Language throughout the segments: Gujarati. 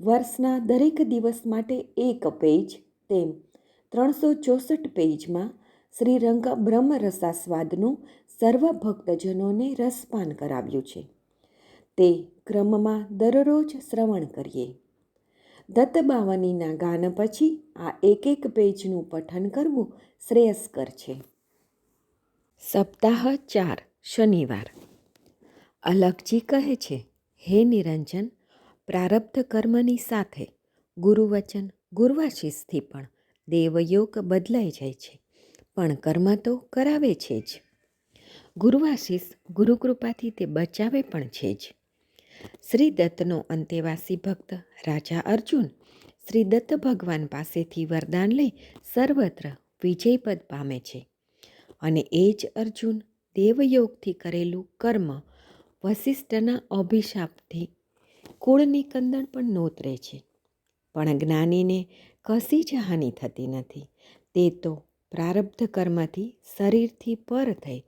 વર્ષના દરેક દિવસ માટે એક પેજ, તેમ ત્રણસો ચોસઠ પેજમાં શ્રી રંગ બ્રહ્મરસાસ્વાદનું સર્વ ભક્તજનોને રસપાન કરાવ્યું છે. તે ક્રમમાં દરરોજ શ્રવણ કરીએ. દત્તબાવનીના ગાન પછી આ એક એક પેજનું પઠન કરવું શ્રેયસ્કર છે. સપ્તાહ ચાર, શનિવાર. અલગજી કહે છે, હે નિરંજન પ્રારબ્ધ કર્મની સાથે ગુરુવચન ગુરુવાશીષથી પણ દેવયોગ બદલાઈ જાય છે. પણ કર્મ તો કરાવે છે જ. ગુરુવાશીષ ગુરુકૃપાથી તે બચાવે પણ છે જ. શ્રી દત્તનો અંતેવાસી ભક્ત રાજા અર્જુન શ્રી દત્ત ભગવાન પાસેથી વરદાન લઈ સર્વત્ર વિજયપદ પામે છે. અને એ જ અર્જુન દેવયોગથી કરેલું કર્મ વશિષ્ઠના અભિશાપથી કુળની કંદણ પણ નોતરે છે. પણ જ્ઞાનીને કશી જ હાનિ થતી નથી. તે તો પ્રારબ્ધ કર્મથી શરીરથી પર થઈ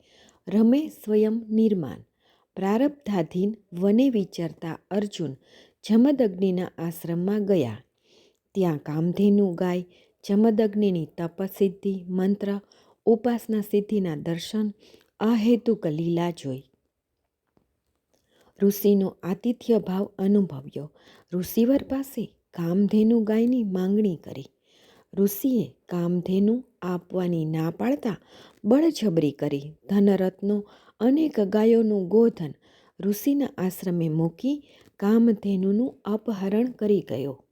રમે સ્વયં નિર્માણ. પ્રારબ્ધાધીન વને વિચરતા અર્જુન જમદગ્નિના આશ્રમમાં ગયા. ત્યાં કામધેનુ ગાય જમદગ્નિની તપસિદ્ધિ મંત્ર, ઉપાસના સિદ્ધિના દર્શન, અહેતુક લીલા જોઈ. ઋષિનો આતિથ્ય ભાવ અનુભવ્યો. ઋષિવર પાસે કામધેનુ ગાયની માંગણી કરી. ઋષિએ કામધેનુ આપવાની ના પાડતા બળજબરી કરી. ધનરત્નો અનેક ગાયોનું ગોધન ઋષિના આશ્રમે મૂકી કામધેનુનું અપહરણ કરી ગયો.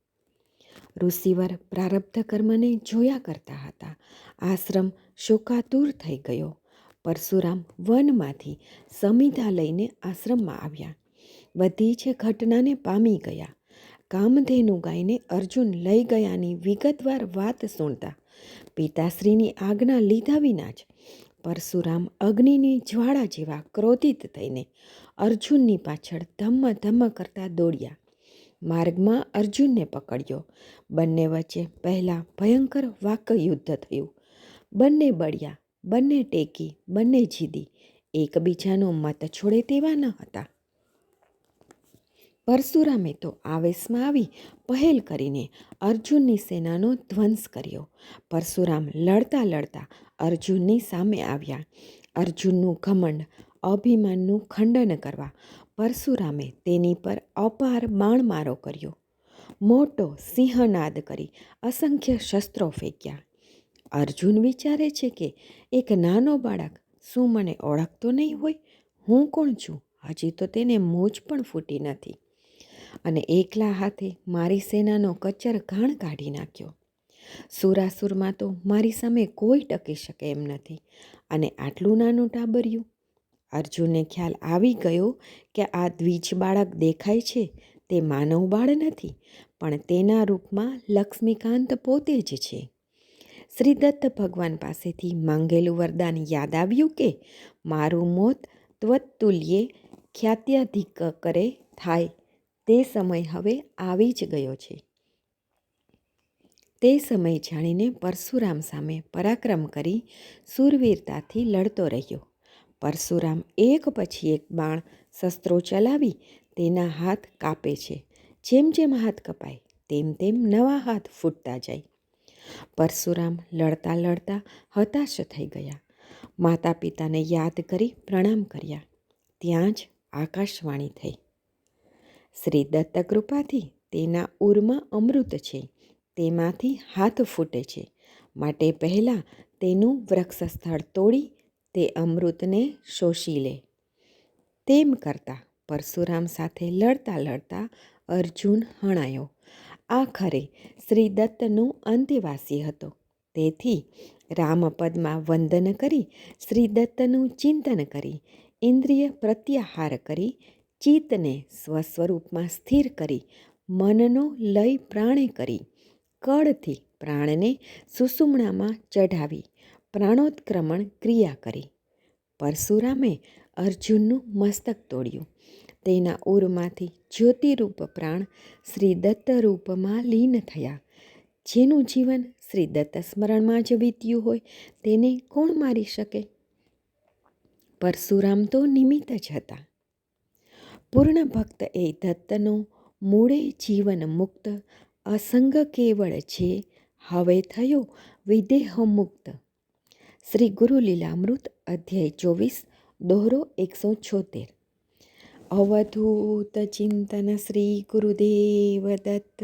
ઋષિવર પ્રારબ્ધ કર્મને જોયા કરતા હતા. આશ્રમ શોકાતુર થઈ ગયો. પરશુરામ વનમાંથી સમિધા લઈને આશ્રમમાં આવ્યા. બધી જે ઘટનાને પામી ગયા. કામધેનુ ગાયને અર્જુન લઈ ગયાની વિગતવાર વાત સુણતા પિતાશ્રીની આજ્ઞા લીધા વિના જ પરશુરામ અગ્નિની જ્વાળા જેવા ક્રોધિત થઈને અર્જુનની પાછળ ધમ્મ ધમ્મ કરતા દોડ્યા. માર્ગમાં અર્જુનને પકડ્યો. બંને વચ્ચે પહેલાં ભયંકર વાકયુદ્ધ થયું. બંને બળ્યા. બંને ટેકી, બંને જીદી. એકબીજાનો મત છોડે તેવા ન હતા. પરશુરામે તો આવેશમાં આવી પહેલ કરીને અર્જુનની સેનાનો ધ્વંસ કર્યો. પરશુરામ લડતા લડતા અર્જુનની સામે આવ્યા. અર્જુનનું ઘમંડ, અભિમાનનું ખંડન કરવા પરશુરામે તેની પર અપાર માણમારો કર્યો. મોટો સિંહનાદ કરી અસંખ્ય શસ્ત્રો ફેંક્યા. અર્જુન વિચારે છે કે એક નાનો બાળક શું મને ઓળખતો નહીં હોય? હું કોણ છું? હજી તો તેને મોજ પણ ફૂટી નથી. અને એકલા હાથે મારી સેનાનો કચર ઘાણ કાઢી નાખ્યો. સુરાસુરમાં તો મારી સામે કોઈ ટકી શકે એમ નથી. અને આટલું નાનું ટાબર્યું? અર્જુનને ખ્યાલ આવી ગયો કે આ દ્વિજ બાળક દેખાય છે તે માનવ બાળ નથી, પણ તેના રૂપમાં લક્ષ્મીકાંત પોતે જ છે. શ્રી દત્ત ભગવાન પાસેથી માંગેલું વરદાન યાદ આવ્યું કે મારું મોત ત્વતુલ્યે ખ્યાત્યાધિક કરે થાય. તે સમય હવે આવી જ ગયો છે. તે સમય જાણીને પરશુરામ સામે પરાક્રમ કરી સુરવીરતાથી લડતો રહ્યો. પરશુરામ એક પછી એક બાણ શસ્ત્રો ચલાવી તેના હાથ કાપે છે. જેમ જેમ હાથ કપાય, તેમ તેમ નવા હાથ ફૂટતા જાય. પરશુરામ લડતા લડતા હતાશ થઈ ગયા. માતા પિતાને યાદ કરી પ્રણામ કર્યા. ત્યાં જ આકાશવાણી થઈ. શ્રી દત્ત કૃપાથી તેના ઉરમાં અમૃત છે. તેમાંથી હાથ ફૂટે છે. માટે પહેલાં તેનું વૃક્ષ સ્થળ તોડી તે અમૃતને શોષી લે. તેમ કરતાં પરશુરામ સાથે લડતા લડતા અર્જુન હણાયો. આખરે શ્રી દત્તનો અંતેવાસી હતો. તેથી રામપદમાં વંદન કરી શ્રી દત્તનું ચિંતન કરી, ઇન્દ્રિય પ્રત્યાહાર કરી, ચિત્તને સ્વસ્વરૂપમાં સ્થિર કરી, મનનો લય પ્રાણે કરી, કળથી પ્રાણને સુસુમણામાં ચઢાવી, પ્રાણોત્ક્રમણ ક્રિયા કરી. પરશુરામે અર્જુનનું મસ્તક તોડ્યું. તેના ઉરમાંથી જ્યોતિરૂપ પ્રાણ શ્રી દત્ત રૂપમાં લીન થયા. જેનું જીવન શ્રી દત્ત સ્મરણમાં જ વીત્યું હોય તેને કોણ મારી શકે? પરશુરામ તો નિમિત્ત જ હતા. પૂર્ણ ભક્ત એ દત્તનો મૂળે જીવન મુક્ત, અસંગ કેવળ છે, હવે થયો વિદેહ મુક્ત. શ્રી ગુરુ લીલામૃત અધ્યાય ચોવીસ, દોહરો એકસો છોતેર. અવધૂત ચિંતન શ્રી ગુરુદેવ દત્ત